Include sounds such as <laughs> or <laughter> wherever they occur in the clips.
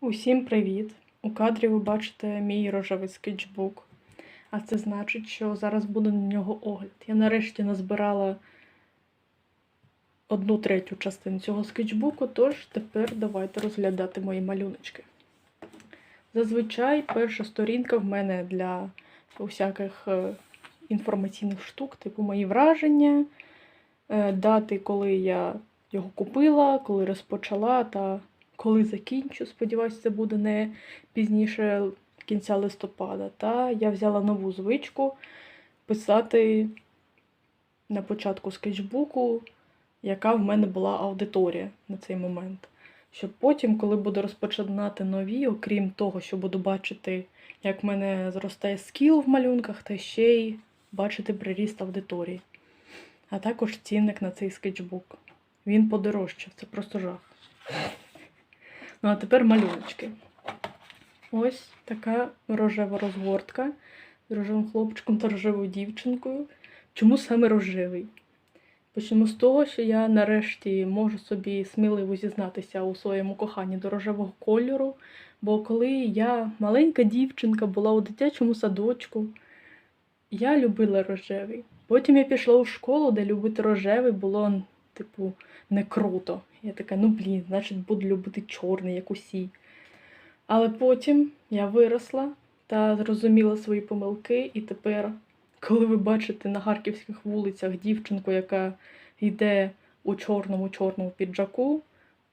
Усім привіт! У кадрі ви бачите мій рожевий скетчбук. А це значить, що зараз буде на нього огляд. Я нарешті назбирала одну третю частину цього скетчбуку, тож тепер давайте розглядати мої малюночки. Зазвичай перша сторінка в мене для усяких е, інформаційних штук, типу мої враження, е, дати, коли я його купила, коли розпочала та коли закінчу. Сподіваюся, це буде не пізніше кінця листопада. Та я взяла нову звичку писати на початку скетчбуку, яка в мене була аудиторія на цей момент. Щоб потім, коли буду розпочинати нові, окрім того, що буду бачити, як в мене зростає скіл в малюнках, та ще й бачити приріст аудиторії. А також цінник на цей скетчбук. Він подорожчав, це просто жах. Ну, а тепер малюночки. Ось така рожева розгортка з рожевим хлопчиком та рожевою дівчинкою. Чому саме рожевий? Почнемо з того, що я нарешті можу собі сміливо зізнатися у своєму коханні до рожевого кольору. Бо коли я маленька дівчинка була у дитячому садочку, я любила рожевий. Потім я пішла у школу, де любити рожевий було, типу, не круто. Я така, ну блін, значить буду любити чорний, як усі. Але потім я виросла та зрозуміла свої помилки, і тепер, коли ви бачите на харківських вулицях дівчинку, яка йде у чорному-чорному піджаку,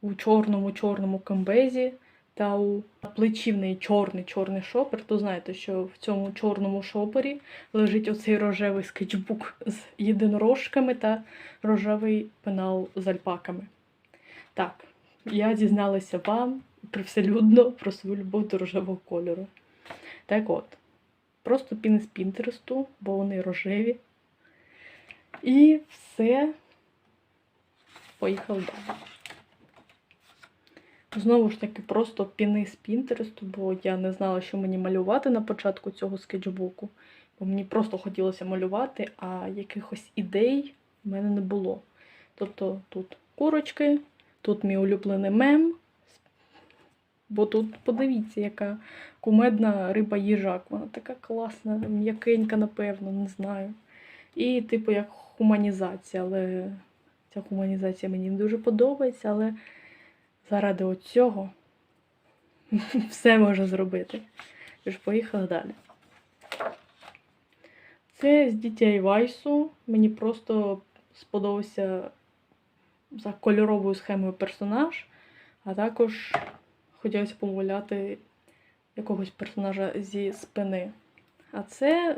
у чорному-чорному комбезі та у плечі в неї чорний-чорний шопер, то знаєте, що в цьому чорному шопері лежить оцей рожевий скетчбук з єдинорожками та рожевий пенал з альпаками. Так, я дізналася вам привселюдно про свою любов до рожевого кольору. Так от, просто піни з Пінтересту, бо вони рожеві. І все. Поїхали далі. Знову ж таки, просто піни з Пінтересту, бо я не знала, що мені малювати на початку цього скетчбуку. Бо мені просто хотілося малювати, а якихось ідей в мене не було. Тобто тут курочки, тут мій улюблений мем. Бо тут подивіться, яка кумедна риба їжак. Вона така класна, м'якенька, напевно, не знаю. І, типу, як хуманізація, але ця хуманізація мені не дуже подобається, але заради оцього <laughs> все можна зробити. Тож поїхали далі. Це з дітей Вайсу. Мені просто сподобався за кольоровою схемою персонаж, а також хотілося помовляти якогось персонажа зі спини. А це,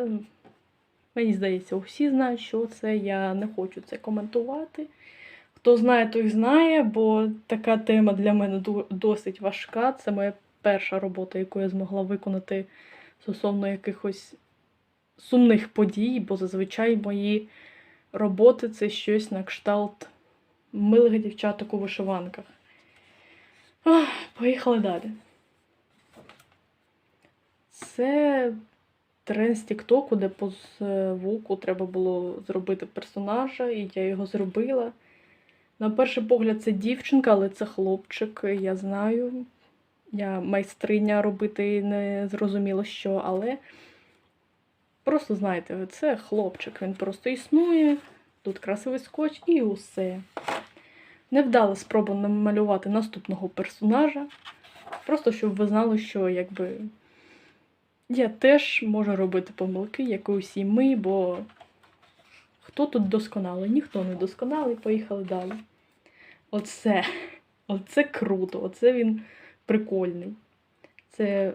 мені здається, усі знають, що це. Я не хочу це коментувати. Хто знає, той знає, бо така тема для мене досить важка. Це моя перша робота, яку я змогла виконати стосовно якихось сумних подій, бо зазвичай мої роботи це щось на кшталт милих дівчаток у вишиванках. Ах, поїхали далі. Це тренд з Тіктоку, де по звуку треба було зробити персонажа, і я його зробила. На перший погляд, це дівчинка, але це хлопчик, я знаю. Я майстриня робити не зрозуміло що, але просто знаєте, це хлопчик, він просто існує, тут красивий скотч і усе. Невдала спроба намалювати наступного персонажа. Просто щоб ви знали, що якби я теж можу робити помилки, як і усі ми, бо хто тут досконалий? Ніхто не досконалий, поїхали далі. Оце, оце круто, оце він прикольний. Це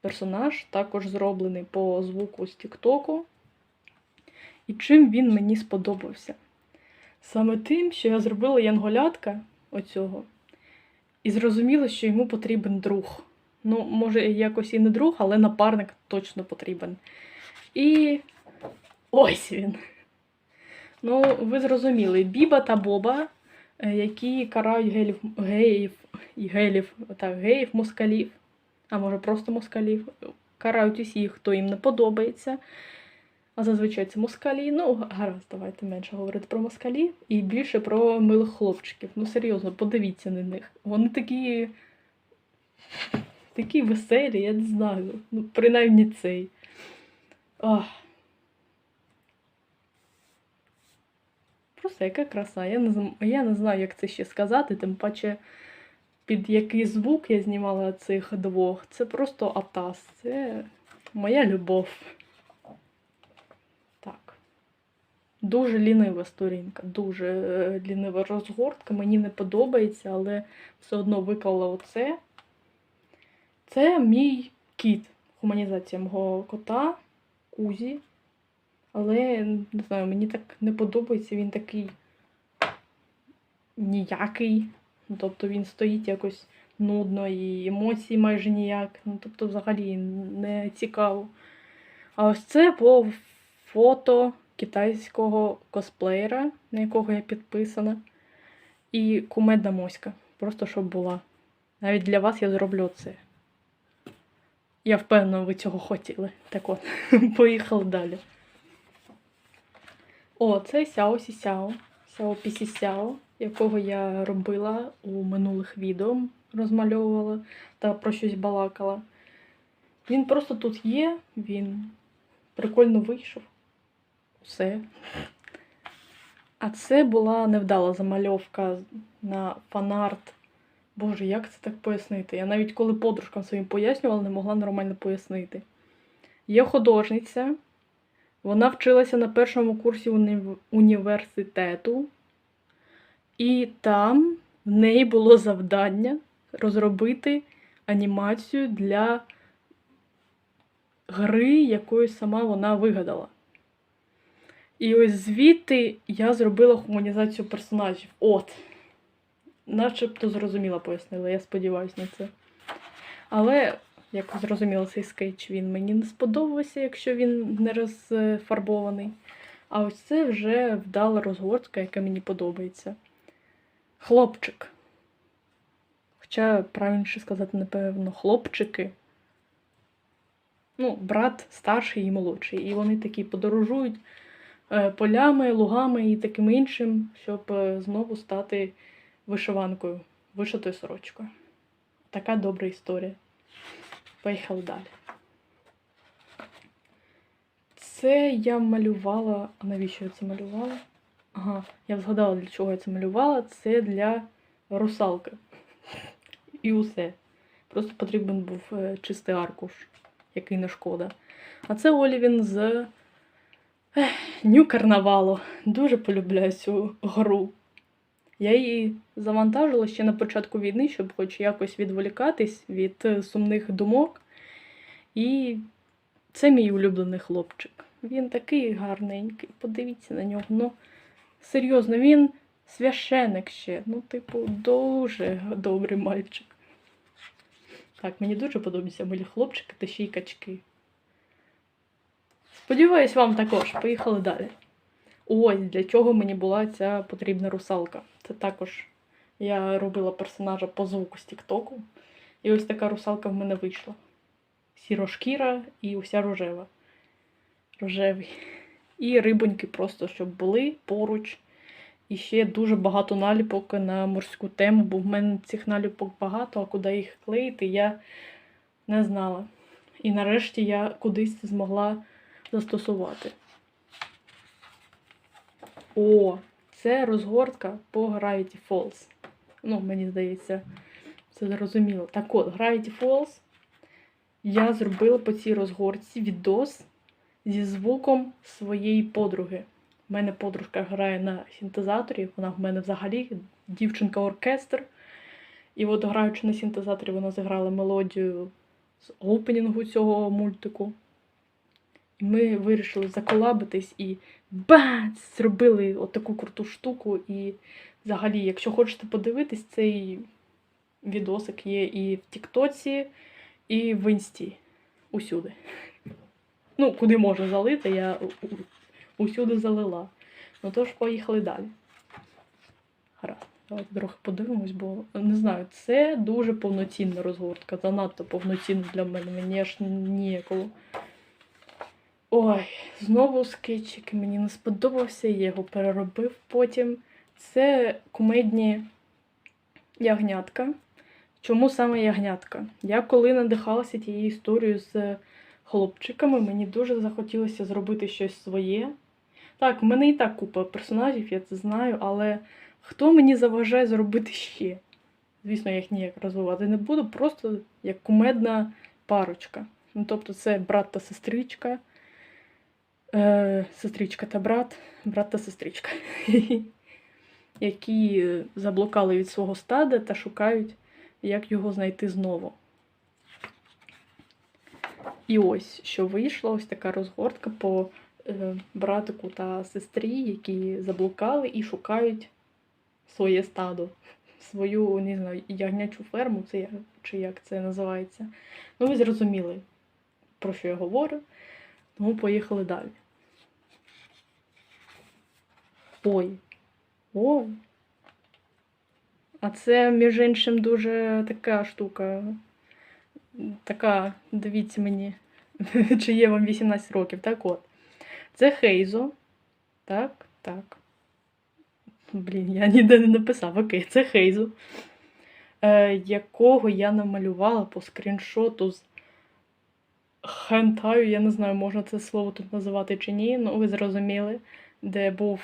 персонаж, також зроблений по звуку з Тіктоку. І чим він мені сподобався? Саме тим, що я зробила янголятка оцього, і зрозуміла, що йому потрібен друг. Ну, може, якось і не друг, але напарник точно потрібен. І ось він. Ну, ви зрозуміли, Біба та Боба, які карають геїв, геїв, геїв, так, геїв, москалів, а може просто москалів, карають усіх, хто їм не подобається. А зазвичай це москалі. Ну, гаразд, давайте менше говорити про москалі і більше про милих хлопчиків. Ну, серйозно, подивіться на них. Вони такі Такі веселі, я не знаю. Ну, принаймні цей. Ах. Просто яка краса. Я не, я не знаю, як це ще сказати, тим паче, під який звук я знімала цих двох. Це просто атас. Це моя любов. Так. Дуже лінива сторінка, дуже е, лінива розгортка. Мені не подобається, але все одно виклала оце. Це мій кіт. Гуманізація мого кота, Кузі. Але не знаю, мені так не подобається. Він такий ніякий. Ну, Тобто він стоїть якось нудно і емоцій майже ніяк. Ну, тобто, взагалі не цікаво. А ось це по фото китайського косплеєра, на якого я підписана. І кумедна моська. Просто щоб була. Навіть для вас я зроблю це. Я впевнена, ви цього хотіли. Так от, <laughs> поїхали далі. О, це Сяо Сі Сяо. Сяо Пісі Сяо, якого я робила у минулих відео, розмальовувала та про щось балакала. Він просто тут є, він прикольно вийшов. Все. А це була невдала замальовка на фанарт. Боже, як це так пояснити? Я навіть коли подружкам своїм пояснювала, не могла нормально пояснити. Є художниця, вона вчилася на першому курсі уні- університету, і там в неї було завдання розробити анімацію для гри, якою сама вона вигадала. І ось звідти я зробила гуманізацію персонажів. От. Начебто зрозуміло пояснила, я сподіваюся на це. Але, як зрозуміло, цей скетч він мені не сподобався, якщо він не розфарбований. А ось це вже вдала розгортка, яка мені подобається. Хлопчик. Хоча правильніше сказати, напевно, хлопчики. Ну, брат старший і молодший. І вони такі подорожують полями, лугами і таким іншим, щоб е, знову стати вишиванкою, вишитою сорочкою. Така добра історія. Поїхали далі. Це я малювала. А навіщо я це малювала? Ага, я згадала, для чого я це малювала. Це для русалки. І усе. Просто потрібен був е, чистий аркуш, який не шкода. А це Олівін з Нью Карнавалу. Дуже полюбляю цю гру. Я її завантажила ще на початку війни, щоб хоч якось відволікатись від е, сумних думок. І це мій улюблений хлопчик. Він такий гарненький. Подивіться на нього. Ну, серйозно, він священик ще. Ну, типу, дуже добрий мальчик. Так, мені дуже подобаються милі хлопчики та ще й качки. Сподіваюсь, вам також. Поїхали далі. Ось для чого мені була ця потрібна русалка. Це також я робила персонажа по звуку з Тіктоку. І ось така русалка в мене вийшла. Сірошкіра і уся рожева. Рожевий. І рибоньки просто, щоб були поруч. І ще дуже багато наліпок на морську тему, бо в мене цих наліпок багато, а куди їх клеїти, я не знала. І нарешті я кудись змогла застосувати. О, це розгортка по Gravity Falls. Ну, мені здається, це зрозуміло. Так от, Gravity Falls я зробила по цій розгортці відос зі звуком своєї подруги. У мене подружка грає на синтезаторі, вона в мене взагалі дівчинка-оркестр. І от граючи на синтезаторі, вона зіграла мелодію з опенінгу цього мультику. Ми вирішили заколабитись і бац! Зробили отаку круту штуку. І взагалі, якщо хочете подивитись, цей відосик є і в Тіктоці, і в Інсті. Усюди. Ну, куди можна залити, я усюди залила. Ну тож, поїхали далі. Гаразд. Давайте трохи подивимось, бо не знаю, це дуже повноцінна розгортка, занадто повноцінна для мене. Мені аж ніякого. Ой, знову скетчик, мені не сподобався, я його переробив потім. Це кумедні ягнятка. Чому саме ягнятка? Я коли надихалася тією історією з хлопчиками, мені дуже захотілося зробити щось своє. Так, в мене і так купа персонажів, я це знаю, але хто мені заважає зробити ще? Звісно, я їх ніяк розвивати не буду, просто як кумедна парочка. Ну, тобто, це брат та сестричка, сестричка та брат, брат та сестричка, <laughs> які е, заблукали від свого стада та шукають, як його знайти знову. І ось що вийшло, ось така розгортка по е, братику та сестрі, які заблукали і шукають своє стадо, свою, не знаю, ягнячу ферму, це чи як це називається. Ну, ви зрозуміли, про що я говорю. Тому поїхали далі. Ой. Ой. А це, між іншим, дуже така штука. Така, дивіться мені, <laughs> чи є вам 18 років. Так от. Це Хейзо. Так, так. Блін, я ніде не написав. Окей, це Хейзо. Е, якого я намалювала по скріншоту з хентаю. Я не знаю, можна це слово тут називати чи ні. Ну, ви зрозуміли, де був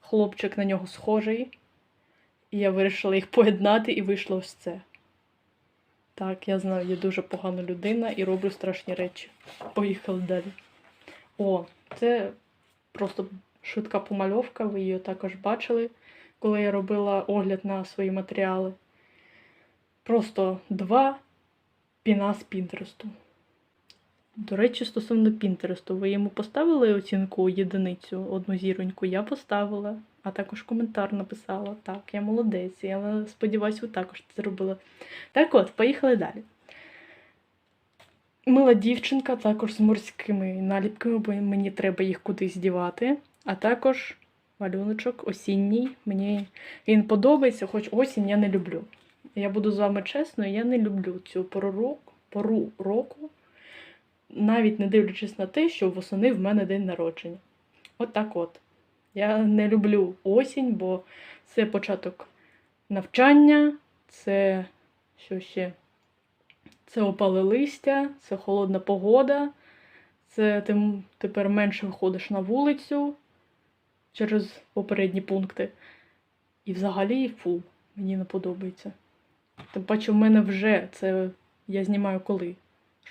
хлопчик на нього схожий. І я вирішила їх поєднати, і вийшло ось це. Так, я знаю, я дуже погана людина і роблю страшні речі. Поїхали далі. О, це просто швидка помальовка, ви її також бачили, коли я робила огляд на свої матеріали. Просто два піна з Пінтересту. До речі, стосовно Пінтересту, ви йому поставили оцінку єдиницю, одну зіроньку? Я поставила, а також коментар написала. Так, я молодець. Я сподіваюся, ви також це зробили. Так от, поїхали далі. Мила дівчинка, також з морськими наліпками, бо мені треба їх кудись дівати. А також малюночок осінній. Мені він подобається, хоч осінь я не люблю. Я буду з вами чесною, я не люблю цю пору року, пору року, навіть не дивлячись на те, що восени в мене день народження. От так от. Я не люблю осінь, бо це початок навчання, це що ще? Це опали листя, це холодна погода, це ти тепер менше виходиш на вулицю через попередні пункти. І взагалі фу, мені не подобається. Тим паче, в мене вже це я знімаю коли?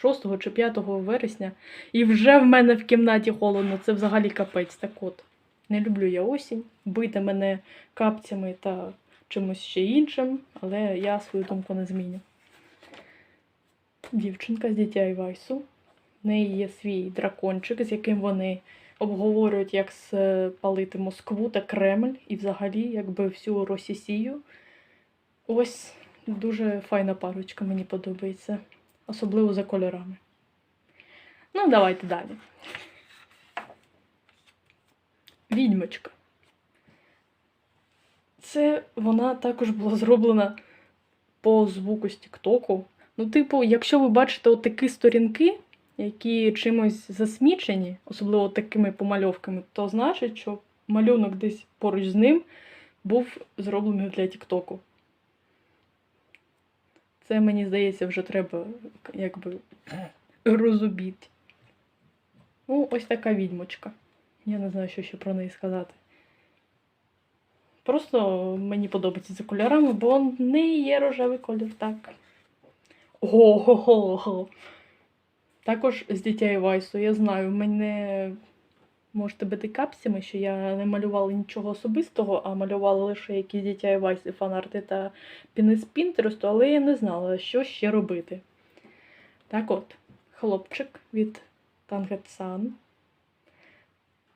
6 чи 5 вересня, і вже в мене в кімнаті холодно, це взагалі капець. Так от. Не люблю я осінь, бити мене капцями та чимось ще іншим, але я свою думку не зміню. Дівчинка з дитя Івайсу. В неї є свій дракончик, з яким вони обговорюють, як спалити Москву та Кремль, і взагалі, якби всю Росісію. Ось дуже файна парочка, мені подобається. Особливо за кольорами. Ну, давайте далі. Відьмочка. Це вона також була зроблена по звуку з Тіктоку. Ну, типу, якщо ви бачите отакі сторінки, які чимось засмічені, особливо такими помальовками, то значить, що малюнок десь поруч з ним був зроблений для Тіктоку. Це, мені здається, вже треба якби розубіти. Ну, ось така відьмочка. Я не знаю, що ще про неї сказати. Просто мені подобається за кольорами, бо в неї є рожевий колір, так. Ого-го-го. Також з дітей Вайсу, я знаю, мене можете бити капсями, що я не малювала нічого особистого, а малювала лише якісь дітей Вайси, фанарти та піни з Пінтересту, але я не знала, що ще робити. Так от, хлопчик від Тангетсан.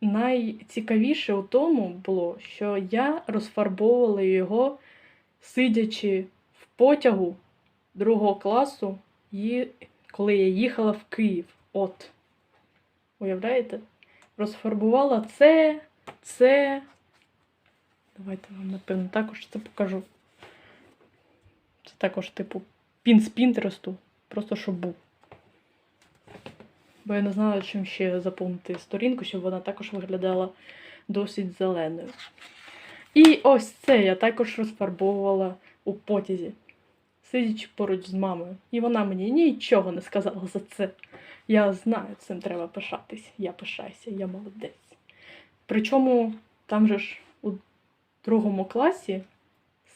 Найцікавіше у тому було, що я розфарбовувала його, сидячи в потягу другого класу, коли я їхала в Київ. От. Уявляєте? Розфарбувала це, це. Давайте вам, напевно, також це покажу. Це також, типу, пін з Пінтересту, просто щоб був. Бо я не знала, чим ще заповнити сторінку, щоб вона також виглядала досить зеленою. І ось це я також розфарбовувала у потязі. Сидячи поруч з мамою. І вона мені нічого не сказала за це. Я знаю, цим треба пишатись. Я пишаюся, я молодець. Причому там же ж у другому класі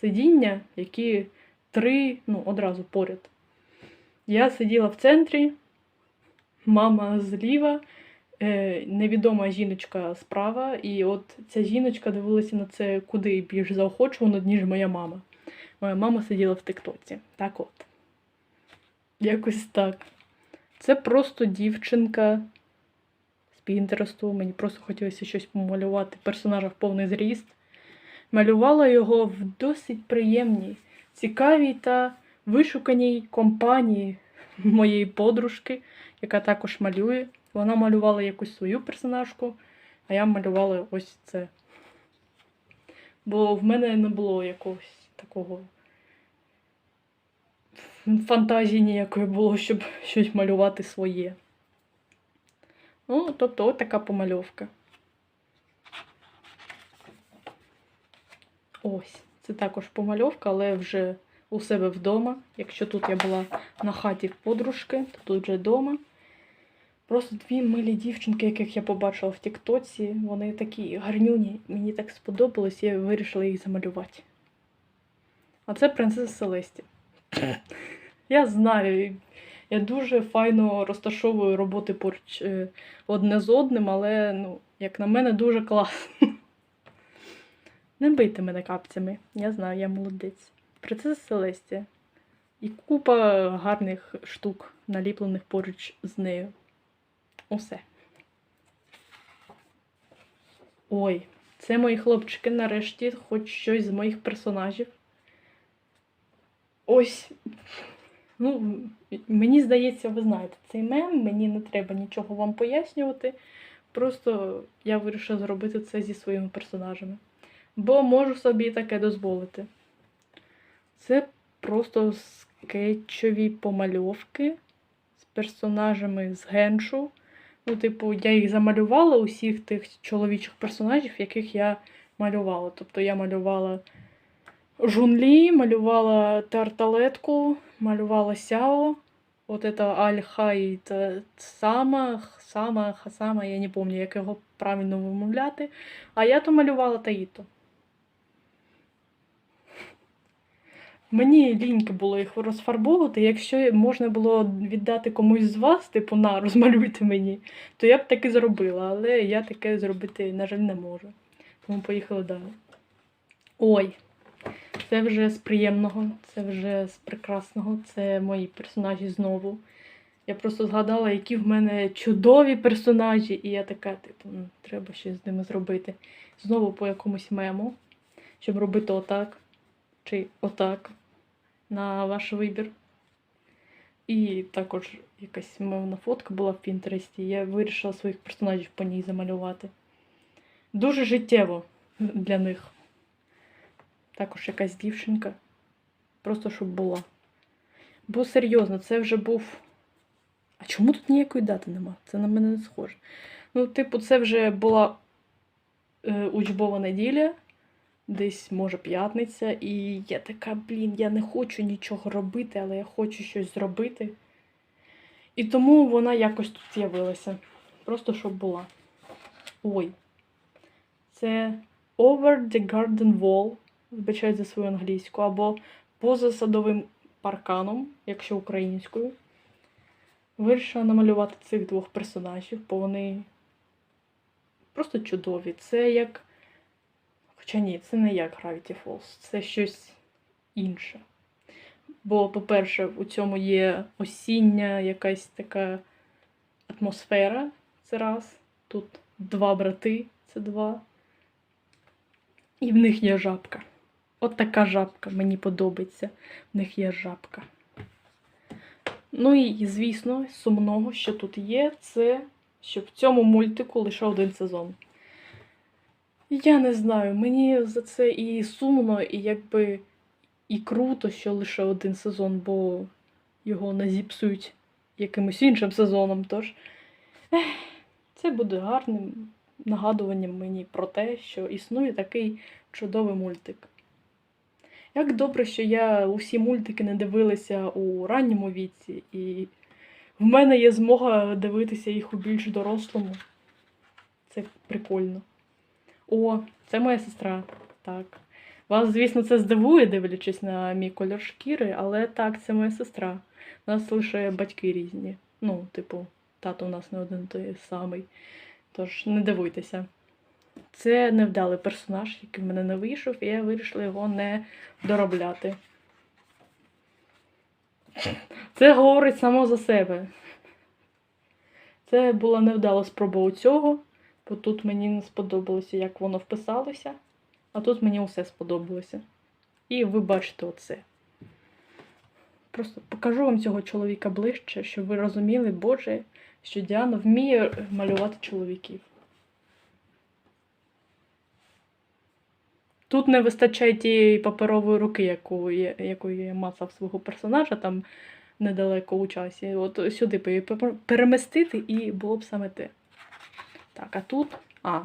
сидіння, які три, ну, одразу поряд. Я сиділа в центрі, мама зліва, е, невідома жіночка справа, і от ця жіночка дивилася на це куди більш заохочувано, ніж моя мама. Моя мама сиділа в тиктоці. Так от. Якось так. Це просто дівчинка з Пінтересту. Мені просто хотілося щось помалювати. Персонажа в повний зріст. Малювала його в досить приємній, цікавій та вишуканій компанії моєї подружки, яка також малює. Вона малювала якусь свою персонажку, а я малювала ось це. Бо в мене не було якогось такого фантазії ніякої було, щоб щось малювати своє. Ну, тобто, от така помальовка. Ось, це також помальовка, але вже у себе вдома. Якщо тут я була на хаті подружки, то тут вже вдома. Просто дві милі дівчинки, яких я побачила в Тіктоці, вони такі гарнюні, мені так сподобалось, я вирішила їх замалювати. А це принцеса Селесті. Я знаю, я дуже файно розташовую роботи поруч е, одне з одним, але, ну, як на мене, дуже класно. Не бийте мене капцями. Я знаю, я молодець. Принцеса Селестія. І купа гарних штук, наліплених поруч з нею. Усе. Ой, це мої хлопчики нарешті, хоч щось з моїх персонажів. Ось. Ну, мені здається, ви знаєте цей мем, мені не треба нічого вам пояснювати. Просто я вирішила зробити це зі своїми персонажами. Бо можу собі таке дозволити. Це просто скетчові помальовки з персонажами з геншу. Ну, типу, я їх замалювала усіх тих чоловічих персонажів, яких я малювала. Тобто я малювала Жунлі, малювала Тарталетку, малювала Сяо. Вот это Аль-Хай Сама, Сама, Хасама, я не пам'ятаю, як його правильно вимовляти. А я то малювала Таїто. Мені ліньки було їх розфарбовувати. Якщо можна було віддати комусь з вас, типу, на, розмалюйте мені, то я б таки зробила, але я таке зробити, на жаль, не можу. Тому поїхали далі. Ой, це вже з приємного, це вже з прекрасного, це мої персонажі знову. Я просто згадала, які в мене чудові персонажі, і я така, типу, «Ну, треба щось з ними зробити. Знову по якомусь мему, щоб робити отак чи отак на ваш вибір. І також якась мовна фотка була в Пінтересті. Я вирішила своїх персонажів по ній замалювати. Дуже життєво для них. Також якась дівчинка. Просто щоб була. Бо серйозно, це вже був. А чому тут ніякої дати нема? Це на мене не схоже. Ну, типу, це вже була е, учбова неділя, десь, може, п'ятниця, і я така, блін, я не хочу нічого робити, але я хочу щось зробити. І тому вона якось тут з'явилася. Просто щоб була. Ой. Це Over the Garden Wall. Вибачаю за свою англійську, або поза садовим парканом, якщо українською. Вирішила намалювати цих двох персонажів, бо вони просто чудові. Це як. Хоча ні, це не як Gravity Falls, це щось інше. Бо, по-перше, у цьому є осіння якась така атмосфера. Це раз. Тут два брати, це два. І в них є жабка. От така жабка, мені подобається. В них є жабка. Ну і, звісно, сумного, що тут є, це що в цьому мультику лише один сезон. Я не знаю, мені за це і сумно, і якби і круто, що лише один сезон, бо його не зіпсують якимось іншим сезоном. Тож ех, це буде гарним нагадуванням мені про те, що існує такий чудовий мультик. Як добре, що я усі мультики не дивилася у ранньому віці, і в мене є змога дивитися їх у більш дорослому. Це прикольно. О, це моя сестра. Так. Вас, звісно, це здивує, дивлячись на мій кольор шкіри, але так, це моя сестра. У нас лише батьки різні. Ну, типу, тато у нас не один той самий. Тож не дивуйтеся. Це невдалий персонаж, який в мене не вийшов, і я вирішила його не доробляти. Це говорить само за себе. Це була невдала спроба у цього, бо тут мені не сподобалося, як воно вписалося, а тут мені усе сподобалося. І ви бачите оце. Просто покажу вам цього чоловіка ближче, щоб ви розуміли, Боже, що Діана вміє малювати чоловіків. Тут не вистачає тієї паперової руки, яку я, якою я мацав свого персонажа там недалеко у часі. От сюди б її пер- перемістити і було б саме те. Так, а тут. А.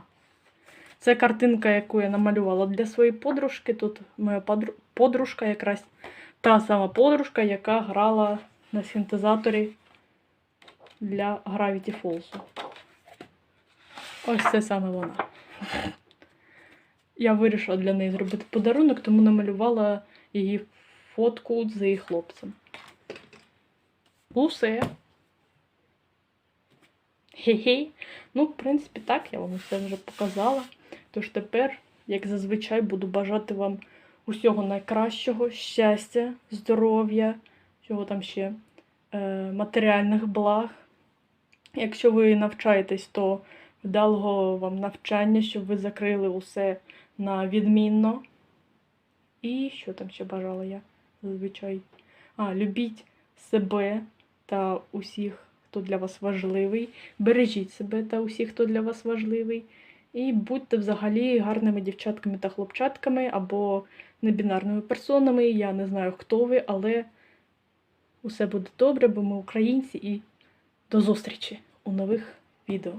Це картинка, яку я намалювала для своєї подружки. Тут моя подружка, якраз та сама подружка, яка грала на синтезаторі для Gravity Falls. Ось це саме вона. Я вирішила для неї зробити подарунок, тому намалювала її фотку з її хлопцем. Усе. Хе-хей. Ну, в принципі, так, я вам все вже показала. Тож тепер, як зазвичай, буду бажати вам усього найкращого, щастя, здоров'я, чого там ще, е, матеріальних благ. Якщо ви навчаєтесь, то вдалого вам навчання, щоб ви закрили усе на відмінно. І що там ще бажала я зазвичай? А, любіть себе та усіх, хто для вас важливий. Бережіть себе та усіх, хто для вас важливий. І будьте взагалі гарними дівчатками та хлопчатками або небінарними персонами. Я не знаю, хто ви, але усе буде добре, бо ми українці і до зустрічі у нових відео.